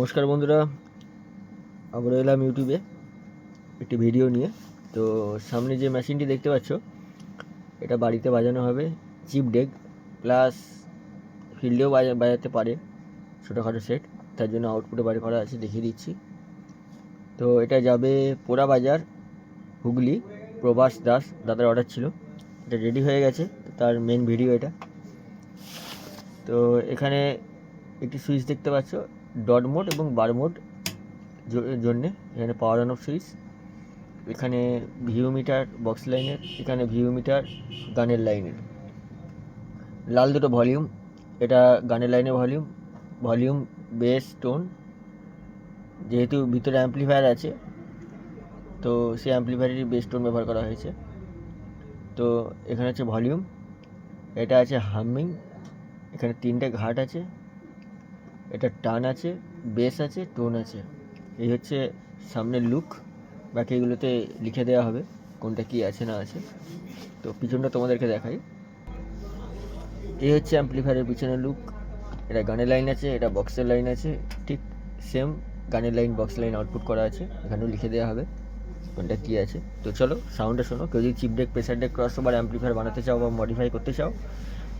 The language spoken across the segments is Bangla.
নমস্কার বন্ধুরা, আমরা এলাম ইউটিউবে একটি ভিডিও নিয়ে। তো সামনে যে মেশিনটি দেখতে পাচ্ছ, এটা বাড়িতে বাজানো হবে চিপ ডেক, প্লাস ফিল্ডেও বাজা, বাজাতে পারে ছোটোখাটো সেট, তার জন্য আউটপুটে বাড়ি করা আছে দেখিয়ে দিচ্ছি। তো এটা যাবে পোড়া বাজার, হুগলি, প্রভাস দাস দাদার অর্ডার ছিল। এটা রেডি হয়ে গেছে, তার মেন ভিডিও এটা। তো এখানে একটি সুইচ দেখতে পাচ্ছ ডট মোড এবং বার মোড জন্যে এখানে পাওয়ার অন অফ সুইচ এখানে ভিউ মিটার বক্স লাইনের এখানে ভিউ মিটার গানের লাইনের লাল দুটো ভলিউম এটা গানের লাইনের ভলিউম ভলিউম বেস টোন যেহেতু ভিতরে অ্যাম্পলিফায়ার আছে, তো সেই অ্যাম্পলিফায়ারেরই বেস টোন ব্যবহার করা হয়েছে। তো এখানে হচ্ছে ভলিউম এটা আছে হামিং এখানে তিনটে ঘাট আছে এটা টান আছে বেস আছে টোন আছে। এই হচ্ছে সামনের লুক বাকি এগুলোতে লিখে দেওয়া হবে কোনটা কি আছে না আছে। তো পিছনটা তোমাদেরকে দেখাই। এই হচ্ছে অ্যাম্পলিফায়ারের পিছনের লুক এটা গানের লাইন আছে, এটা বক্সের লাইন আছে, ঠিক সেম গানের লাইন বক্স লাইন আউটপুট করা আছে, এখানেও লিখে দেওয়া হবে কোনটা কী আছে। তো চলো সাউন্ডটা শোনো, কেউ যদি chip deck pressure deck crossover amplifier বানাতে চাও বা মডিফাই করতে চাও,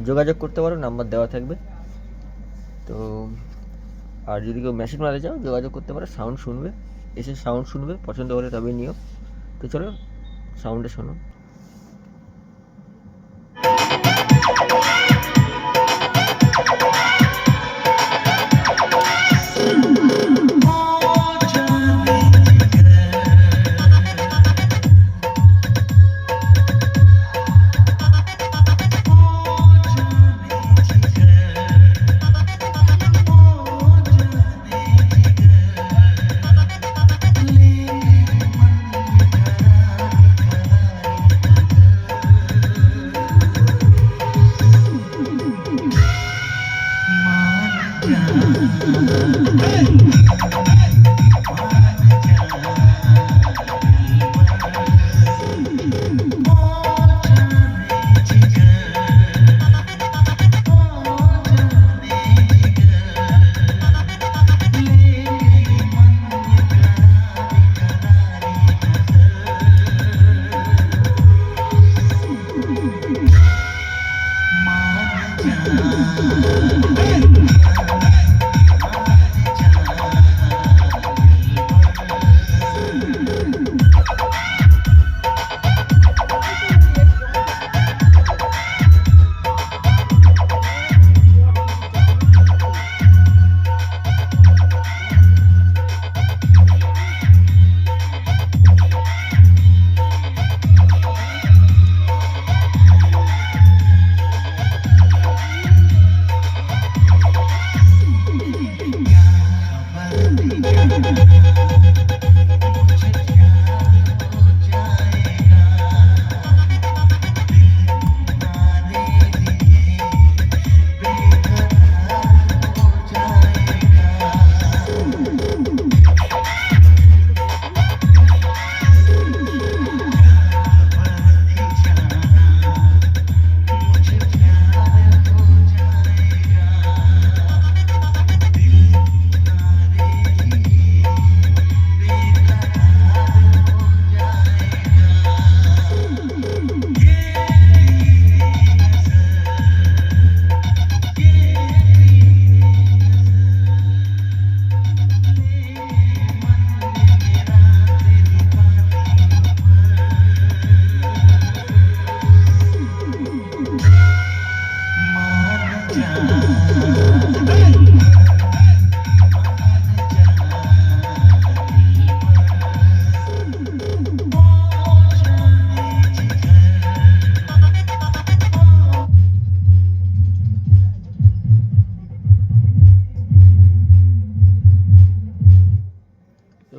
যোগাযোগ করতে পারো নাম্বার দেওয়া থাকবে। তো আর যদি কেউ মেশিন মারা যাও যোগাযোগ করতে পারো সাউন্ড শুনবে, এসে সাউন্ড শুনবে, পছন্দ হলে তবে নিও। তো চলো সাউন্ডে শোনো।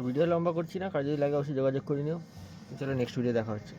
ভিডিও লম্বা করছি না যদি লাগে অবশ্যই যোগাযোগ করে নিও। চলো নেক্সট ভিডিও দেখা হচ্ছে।